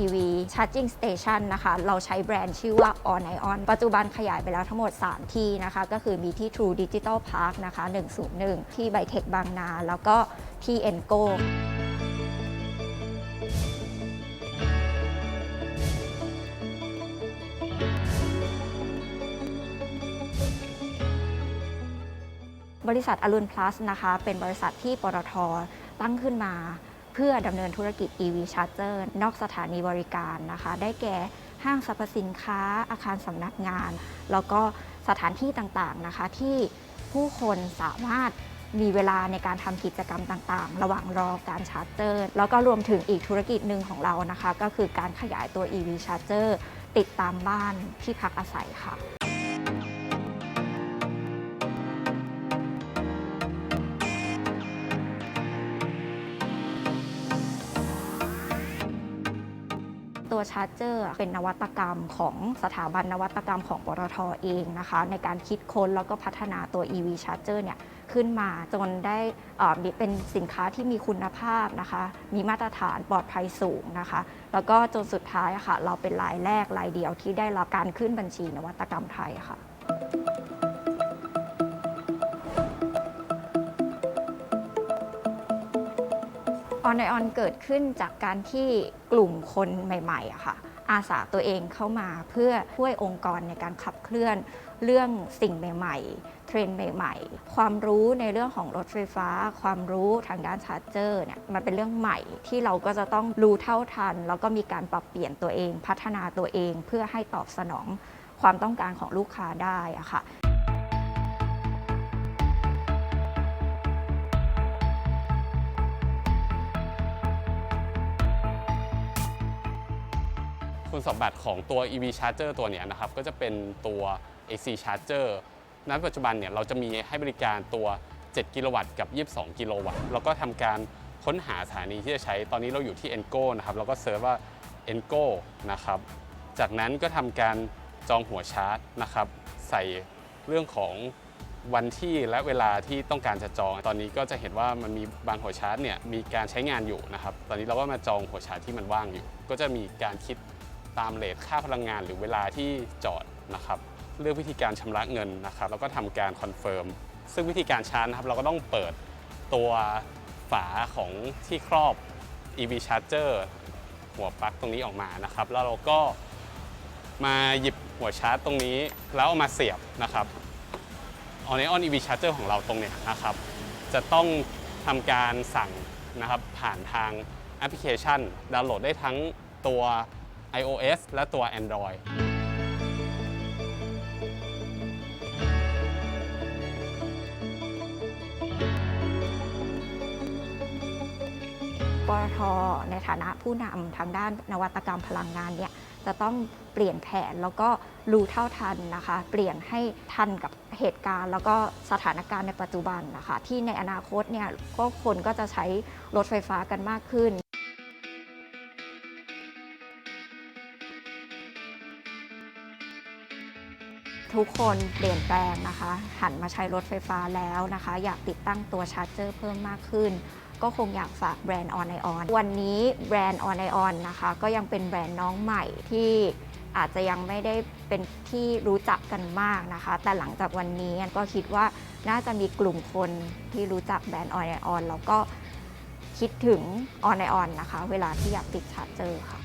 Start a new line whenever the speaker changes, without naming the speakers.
EV Charging Station นะคะ เราใช้แบรนด์ชื่อว่า On Ion ปัจจุบันขยายไปแล้วทั้งหมด 3 ที่นะคะ ก็คือมีที่ True Digital Park นะคะ 101 ที่ไบเทคบางนา แล้วก็ที่ Engo บริษัทอรุณพลัสนะคะ เป็นบริษัทที่ปตทตั้งขึ้นมา พื่อดำเนินธุรกิจ EV Charger นอกสถานีบริการนะคะ ได้แก่ห้างสรรพสินค้าอาคารสำนักงาน แล้วก็สถานที่ต่างๆนะคะ ที่ผู้คนสามารถมีเวลาในการทำกิจกรรมต่างๆ ระหว่างรอการชาร์จเจอร์ แล้วก็รวมถึงอีกธุรกิจหนึ่งของเรานะคะ ก็คือการขยายตัว EV Charger ติดตามบ้านที่พักอาศัยค่ะ ตัวชาร์จเจอร์เป็นนวัตกรรมของสถาบันนวัตกรรมของปตทเองนะคะ ในการคิดค้นแล้วก็พัฒนาตัว EV Charger เนี่ยขึ้นมาจนได้เป็นสินค้าที่มีคุณภาพนะคะ มีมาตรฐานปลอดภัยสูงนะคะ แล้วก็จนสุดท้ายค่ะ เราเป็นรายแรกรายเดียวที่ได้รับการขึ้นบัญชีนวัตกรรมไทยค่ะ ออนไอออนเกิดขึ้นจากการที่กลุ่มคนใหม่ๆอะค่ะอาสาตัวเองเข้ามาเพื่อช่วยองค์กรในการขับเคลื่อนเรื่องสิ่งใหม่ ๆ เทรนด์ใหม่ ๆ ความรู้ในเรื่องของรถไฟฟ้า ความรู้ทางด้านชาร์จเจอร์เนี่ยมันเป็นเรื่องใหม่ที่เราก็จะต้องรู้เท่าทัน แล้วก็มีการปรับเปลี่ยนตัวเอง พัฒนาตัวเองเพื่อให้ตอบสนองความต้องการของลูกค้าได้อะค่ะ
คุณสมบัติของตัว EV Charger ตัวนี้นะครับก็จะเป็นตัว AC Charger ณปัจจุบันเนี่ยเราจะมีให้บริการตัว 7 กิโลวัตต์กับ 22 กิโลวัตต์แล้วก็ทำการค้นหาสถานีที่จะใช้ตอนนี้เราอยู่ที่ Engo นะครับแล้วก็เซิร์ชว่า Engo นะครับจากนั้นก็ทำการจองหัวชาร์จนะครับใส่เรื่องของวันที่และเวลาที่ต้องการจะจอง ตอนนี้ก็จะเห็นว่ามันมีบางหัวชาร์จเนี่ยมีการใช้งานอยู่นะครับ ตอนนี้เราก็มาจองหัวชาร์จที่มันว่างอยู่ ก็จะมีการคิด ตามเลทค่าพลังงานหรือเวลาที่จอดนะครับเลือกวิธีการชำระเงินนะครับแล้วก็ทำการคอนเฟิร์มซึ่งวิธีการชาร์จนะครับเราก็ต้องเปิดตัวฝาของที่ครอบ EV Charger หัวปลั๊กตรงนี้ออกมานะครับ แล้วเราก็มาหยิบหัวชาร์จตรงนี้ แล้วเอามาเสียบนะครับออนไอออน EV Charger ของเราตรงเนี้ยนะครับ จะต้องทำการสั่งนะครับผ่านทางแอปพลิเคชัน ดาวน์โหลดได้ทั้งตัว iOS และตัว Android
ปตทในฐานะผู้นำทางด้านนวัตกรรมพลังงานเนี่ยจะต้องเปลี่ยนแผนแล้วก็รู้เท่าทันนะคะ เปลี่ยนให้ทันกับเหตุการณ์ แล้วก็สถานการณ์ในปัจจุบันนะคะ ที่ในอนาคตเนี่ยก็คนก็จะใช้รถไฟฟ้ากันมากขึ้น ทุกคนเปลี่ยนแปลงนะคะ หันมาใช้รถไฟฟ้าแล้วนะคะ อยากติดตั้งตัวชาร์จเจอร์เพิ่มมากขึ้น ก็คงอยากฝากแบรนด์ On i On วันนี้แบรนด์ On i On นนะคะ ก็ยังเป็นแบรนด์น้องใหม่ที่อาจจะยังไม่ได้เป็นที่รู้จักกันมากนะคะ แต่หลังจากวันนี้ก็คิดว่าน่าจะมีกลุ่มคนที่รู้จักแบรนด์ On i On แล้วก็คิดถึง On i On นะคะ เวลาที่อยากติดชาร์จเจอร์ค่ะ